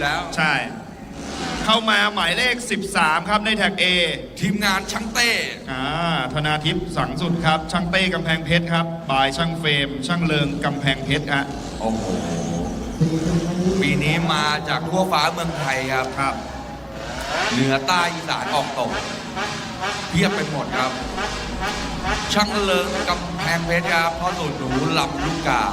อยู่แล้ว ใช่ เข้ามาหมายเลข 13 ครับในแท็ก A ทีมงานช่างเต้ อ่าธนาทิพย์สังสุดครับ ช่างเต้กำแพงเพชรครับบายช่างเฟรม ช่างเลิงกำแพงเพชรฮะโอ้โห ปีนี้มาจากทั่วฟ้าเมืองไทยครับ ครับ เหนือใต้อีสานออกตก เพียบไปหมดครับ ช่างเลิงกำแพงเพชรครับพ่อสูตรหนูลำลูกกา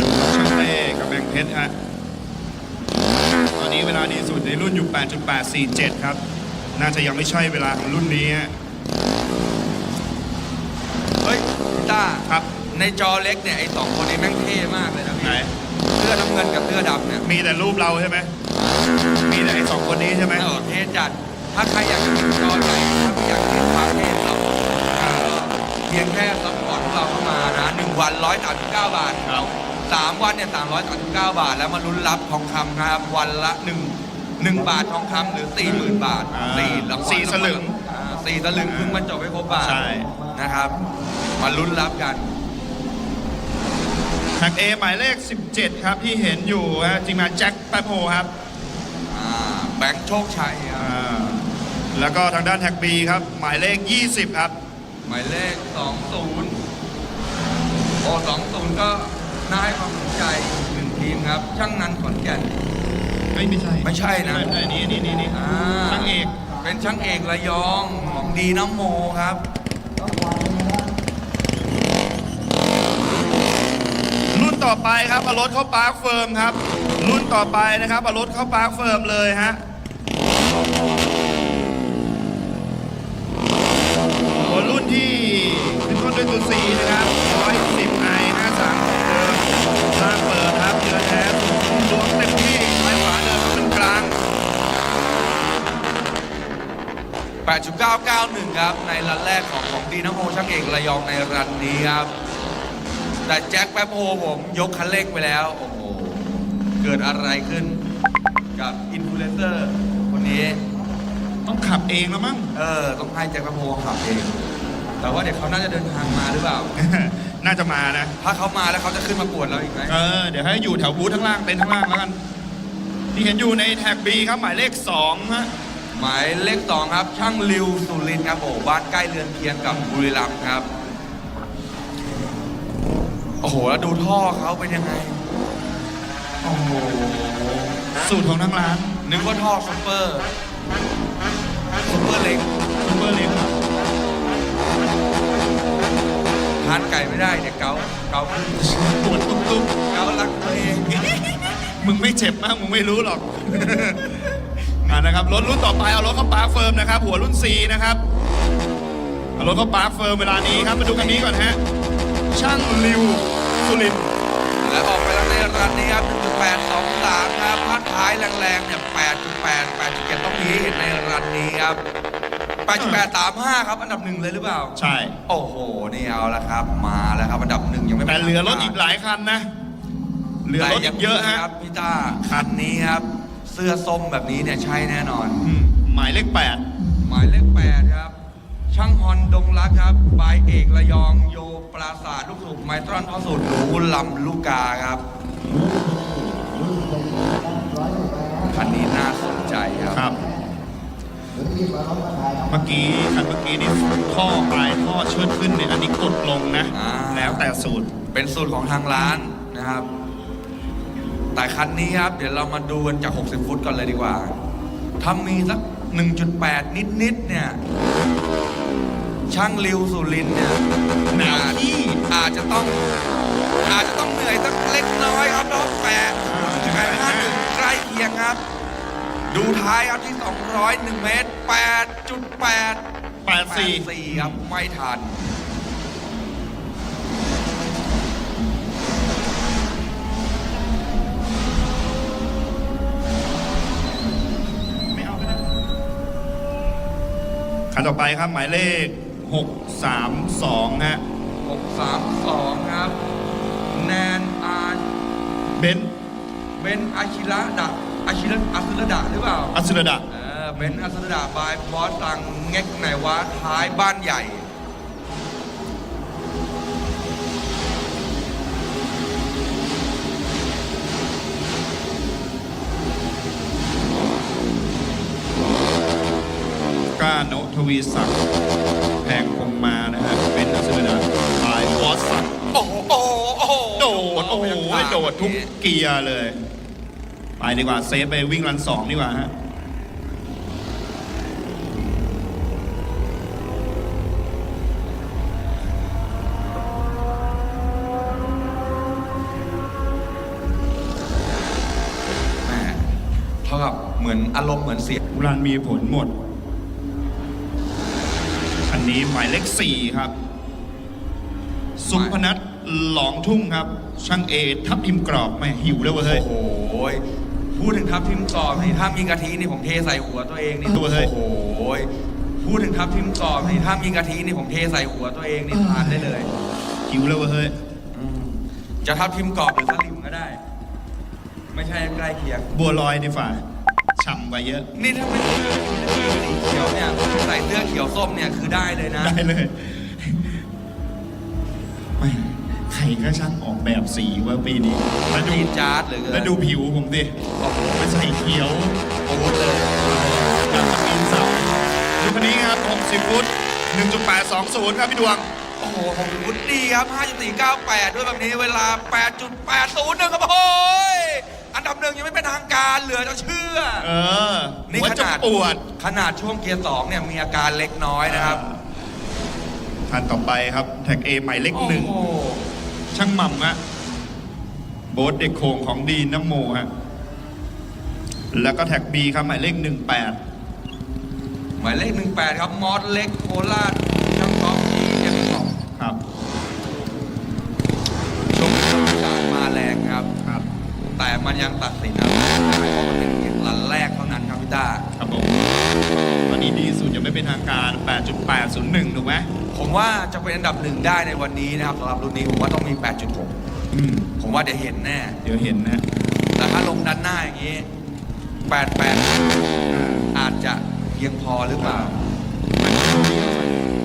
ดูช่างเต้กำแพงเพชรฮะ ตอนนี้เวลาดีสุดในรุ่นอยู่ 8.847 ครับ น่าจะยังไม่ใช่เวลาของรุ่นนี้ฮะเฮ้ยพี่ต้าครับในจอเล็กเนี่ยไอ้สองคนนี้แม่งเท่มากเลยนะไหนพี่เสื้อน้ำเงินกับเสื้อดำเนี่ยมีแต่รูปเราใช่ไหมมีแต่ไอ้สองคนนี้ใช่ไหมเออเท่จัด ถ้าใครอยากจะดูจอใหญ่ถ้าไม่อยากเห็นความเท่เราเพียงแค่ซัพพอร์ตของเราเข้ามานะหนึ่งวันร้อยสามสิบเก้าบาทครับสามวันเนี่ยสามร้อยสามสิบเก้าบาท แล้วมาลุ้นรับทองคำนะครับวันละหนึ่ง หนึ่งบาททองคำหรือสี่หมื่นบาทอ่าสี่รางวัลสี่สลึงอ่าสี่สลึงเพิ่งมันจบไปครบบาทใช่ นะครับ มาลุ้นรับกัน แท็ก A หมายเลข 17 ครับที่เห็นอยู่ฮะทีมงานแจ็คแปโพครับอ่าแบงค์โชคชัยครับ อ่าแล้วก็ทางด้านแท็ก B ครับ หมายเลข 20 ครับ หมายเลข 20 โอ้20 ก็น่าให้ความสนใจหนึ่งทีมครับ ช่างนันขอนแก่น ไม่ไม่ใช่ไม่ใช่นะ ไม่ใช่นี่นี่นี่นี่อ่าช่างเอกเป็นช่างเอกระยองของดีน้ำโมครับรุ่นต่อไปครับเอารถเข้าปาร์คเฟิร์มครับ รุ่นต่อไปนะครับเอารถเข้าปาร์คเฟิร์มเลยฮะ กของของดีน้ำโมช่างเอกระยองในรันนี้ครับ แต่แจ็คแป๊บโฮผมยกคันเร่งไปแล้ว โอ้โห เกิดอะไรขึ้นกับอินฟลูเอนเซอร์คนนี้ ต้องขับเองแล้วมั้ง เออ ต้องให้แจ็คแป๊บโฮขับเอง แต่ว่าเดี๋ยวเขาน่าจะเดินทางมาหรือเปล่า น่าจะมานะ ถ้าเขามาแล้วเขาจะขึ้นมาปวดเราอีกไหมเออ เดี๋ยวให้อยู่แถวบูธข้างล่างเต็นท์ข้างล่างแล้วกัน ที่เห็นอยู่ในแท็ก B ครับหมายเลข2ฮะ หมายเลขสองครับ ช่างริวสุรินทร์ครับโอ้บ้านใกล้เรือนเคียงกับบุรีรัมย์ครับ โอ้โห แล้วดูท่อเขาเป็นยังไง โอ้โห สูตรของทางร้านนึกว่าท่อซุปเปอร์ซุปเปอร์เล็กซูเปอร์เล็กครับทานไก่ไม่ได้เดี๋ยวเกาเกาปวดตุ้มๆเการักตัวเอง มึงไม่เจ็บมากมึงไม่รู้หรอก อ่านะครับรถรุ่นต่อไปเอารถเข้าปาร์คเฟิร์มนะครับ หัวรุ่น C นะครับเอารถเข้าปาร์คเฟิร์มเวลานี้ครับมาดูคันนี้ก่อนฮะช่างริวสุรินทร์และออกไปแล้วในรันนี้ครับ1.823ครับพัดท้ายแรงๆเนี่ย8.8 8.7ต้องมีให้เห็นในรันนี้ครับ8.835 ครับ อันดับหนึ่งเลยหรือเปล่า ใช่ โอ้โห นี่เอาละครับ มาแล้วครับ อันดับหนึ่งยังไม่แต่เหลือรถอีกหลายคันนะ เหลือรถอีกเยอะฮะครับพี่ต้าคันนี้ครับ เสื้อส้มแบบนี้เนี่ยใช่แน่นอน อืมหมายเลขหมายเลขแปดครับ ช่างฮอนดงรักครับบายเอกระยองโยปราสาทลูกสูบไมตรอนพ่อสูตรหนูลำลูกกาครับคันนี้น่าสนใจครับ8ครับ เมื่อกี้คันเมื่อกี้นี่ท่อปลายท่อเชิดขึ้นเนี่ยอันนี้กดลงนะ อ่า แล้วแต่สูตร เป็นสูตรของทางร้านนะครับ แต่คันนี้ครับ เดี๋ยวเรามาดูกันจาก 60 ฟุตก่อนเลยดีกว่าถ้ามีสัก 1.8 นิดๆเนี่ย ช่างริวสุรินทร์เนี่ยหนาวที่อาจจะต้อง อาจจะต้องเหนื่อยสักเล็กน้อยครับน้องแปดแปดห้าหนึ่งใกล้เคียงครับ ดูท้ายครับที่ 201 เมตร 8.8 84 4ครับ ไม่ทัน นะคันต่อไปครับหมายเลข 632ฮะ632 ครับ แนนอาร์เบนซ์เบนอาชิระดะอาชิระอาสุรดะหรือเปล่าอัศรดะ เออเบนอาสุรดะบายบอสตังเง็กไหนวะท้ายบ้านใหญ่ ก้าโนทวีศักดิ์แพงคงมานะฮะเป็นอัศรดะบายบอสศักดิ์โอ้โหโอ้โหโอ้โหโดดโอ้โหโดดทุกเกียร์เลย ไปดีกว่าเซฟไปวิ่งรันสองดีกว่าฮะแหม่เท่ากับเหมือนอารมณ์เหมือนเสียงรันมีผลหมด อันนี้หมายเลขสี่ครับ สุพนัทหลองทุ่งครับ ช่างเอทับทิมกรอบไม่หิวแล้วเว้ยเฮ้ย โอ้โหพูดถึงทับทิมกรอบนี่ถ้ามีกะทินี่ผมเทใส่หัวตัวเองนี่ตัวเฮ้ยโอ้โหพูดถึงทับทิมกรอบนี่ถ้ามีกะทินี่ผมเทใส่หัวตัวเองนี่ทานได้เลยหิวแล้วเว้ยเฮ้ยอืมจะทับทิมกรอบหรือสลิมก็ได้ ไม่ใช่ใกล้เคียงบัวลอยดีฝ่า ฉ่ำไปเยอะ นี่ถ้าเป็นเสื้อสีเขียวเนี่ยใส่เสื้อเขียวส้มเนี่ยคือได้เลยนะ ได้เลยไม่ใครก็ช่างออกแบบสีว่าปีนี้แล้วดูจีดจาร์ดเหรือเกินแล้วดูผิวผมดิโอ้โหไม่ใส่เขียวโอ้โหเลยกับสกินสับดูคันนี้ครับ60ฟุต1.820 ครับพี่ดวง โอ้โหผมวุฒิดีครับ 5.498 ด้วยแบบนี้เวลา 8.801ครับโอ้ย อันดับหนึ่งยังไม่เป็นทางการเหลือจะเชื่อ เออนี่หัวขจะนาดปวด ขนาดช่วงเกียร์สองเนี่ยมีอาการเล็กน้อยนะครับท่านต่อไปครับ แท็กเอหมายเลขโอ้หนึ่งโหช่างหม่ำฮะโบ๊ทเด็กโขงของดีนน้ำโมฮะ แล้วก็แท็กบีครับหมายเลข 18 หมายเลข18ครับมอสเล็กโคราชช่างท็อปทีเอ็มสอง ครับ ช่วงการมาแรงครับ ครับ แต่ มันยังตัดสินอะไรไม่ได้เพราะมันเป็นเพียงรันแรกเท่านั้นครับพี่ต้า ครับผมตอนนี้ดีสุดยังไม่เป็นทางการ 8.801 ถูกไหมผมว่าจะเป็นอันดับหนึ่งได้ในวันนี้นะครับสำหรับรุ่นนี้ผมว่าต้องมี 8.6 อืม ผมว่าเดี๋ยวเห็นแน่ เดี๋ยวเห็นนะ แต่ถ้าลงด้านหน้าอย่างนี้ 88 อาจจะเพียงพอหรือเปล่า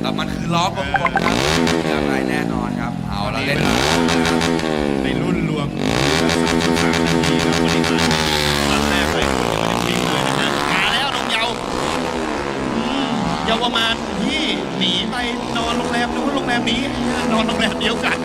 แต่มันคือล้อกลมๆครับไม่อะไรแน่นอนครับ เอาละเล่นแล้วนะครับใน นี้นอนโรงแรมเดียวกัน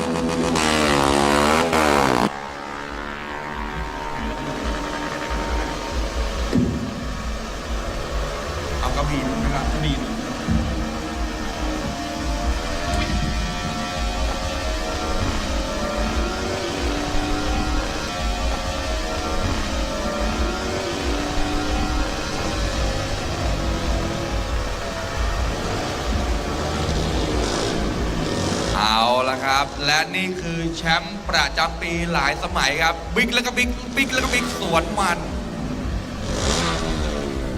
ครับ และนี่คือแชมป์ประจำปีหลายสมัยครับ บิ๊กแล้วก็บิ๊กบิ๊กแล้วก็บิ๊กสวนมัน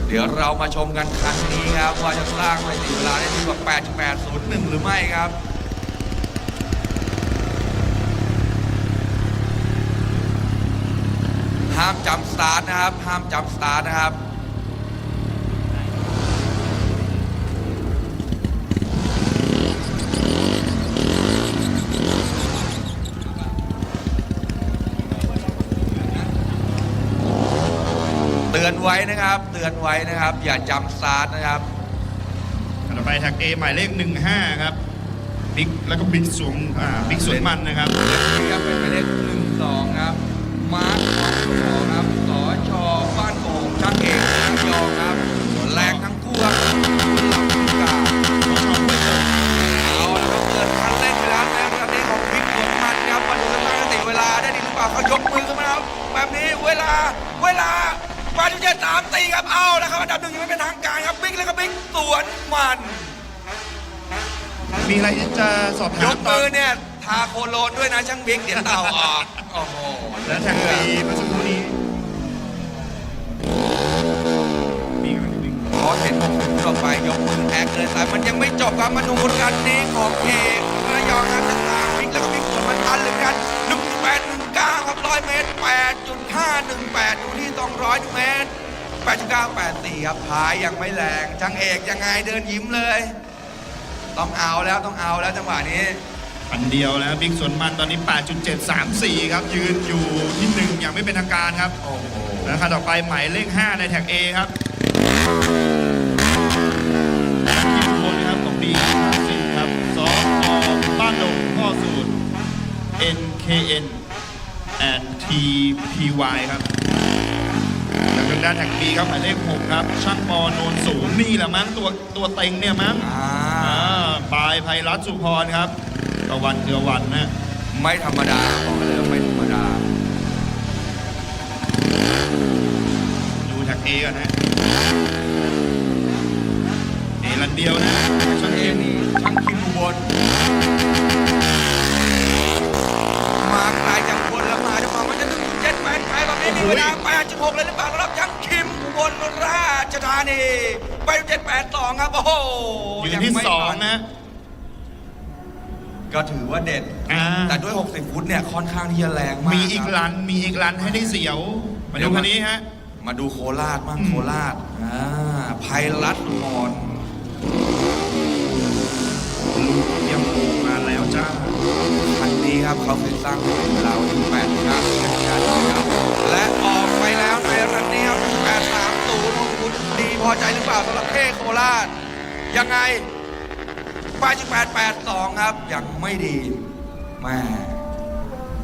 เดี๋ยวเรามาชมกันครั้งนี้ครับ ว่าจะสร้างสถิติเวลาได้ดีกว่า 8.801 หรือไม่ครับห้ามจำสตาร์ทนะครับ ห้ามจำสตาร์ทนะครับ อนไว้นะครับ เตือนไว้นะครับ อย่าจำสตาร์ทนะครับต่อไปแท็กเอหมายเลข 15 ครับบิ๊กแล้วก็บิ๊กสวงอ่าบิ๊กสวนมันนะครับนี่ครับเป็นหมายเลขหนึ่งสองครับ มาร์คของสองครับสอชอบ้านโป่งช่างเอกช่างยองครับแรงทั้งคู่ครับลำกาเอาละครับเกิดคันเร่งไปแล้วในคันนี้ของพิกสวนมันครับมาดูกันว่าจะติดเวลาได้ดีหรือเปล่าเขายกมือขึ้นมาครับแบบนี้เวลาเวลา ปาจิเจสามตีครับเอาแล้วครับอันดับหนึ่งยังไม่เป็นทางการครับบิ๊กแล้วก็บิ๊กสวนมันมีอะไรจะสอบถายมกตอมืนอเนี่ยทาโคโลนด้วยนะช่างบิ๊กเดี๋ยวเต่าออกโอ้โหและแท็กบีเมื่อสักครู่นี้นี่กันนิดนึงอเห็นผมต่อไปยกมือแอคเลยแต่มันยังไม่จบครับมาดูผลการนี้ของเอกระยองครับจะตาม พิกแล้วก็พิกส่วนมันทันเลยกันหนึ่งแปดหนึ่งเก้าครับร้อยเมตรแปดจุดห้าหนึ่งแปดอยู่ที่สองร้อยเมตรแปดจุดเก้าแปดสี่ครับพายยังไม่แรงช่างเอกยังไงเดินยิ้มเลย ต้องเอาแล้วต้องเอาแล้วจังหวะนี้อันเดียวแล้วบิ๊กสวนมันตอนนี้ 8.734 ครับ ยืนอยู่ที่หนึ่งอย่างไม่เป็นทางการครับ โอ้โหแล้วคันต่อไปหมายเลข 5 ในแท็ก A ครับ NKN and TPY ครับแล้วทางด้านแท็ก B ครับหมายเลข6ครับช่างปอโนนสูงนี่แหละมั้งตัวตัวเต็งเนี่ยมั้งอ่าอ่าปลายไพรัตน์สุพรครับตะวันเกือวันนะไม่ธรรมดาบอกเลยว่าไม่ธรรมดา ดูแท็กเอก่อนนะเอลันเดียวนะช่างเอเอ็มนี่ช่างคิมอุบล เวลาแปดจุดหกเลยหรือเปล่าสำหรับช่างคิมอุบลราชธานี ไปเจ็ดแปดสองครับ โอ้โหยืนที่ไม่สองผ่านะ ก็ถือว่าเด็ด อ่า แต่ด้วย 60 ฟุตเนี่ย ค่อนข้างที่จะแรงมากมีอีกครับ ลันมีอีกลันให้ได้เสียว มาเดี๋ดูยวคันนี้ฮะ มาดูโคราชบ้างอืมโคราชอ่าไพรัตน์ม ยังไง8.882 ครับ ยังไม่ดีแม่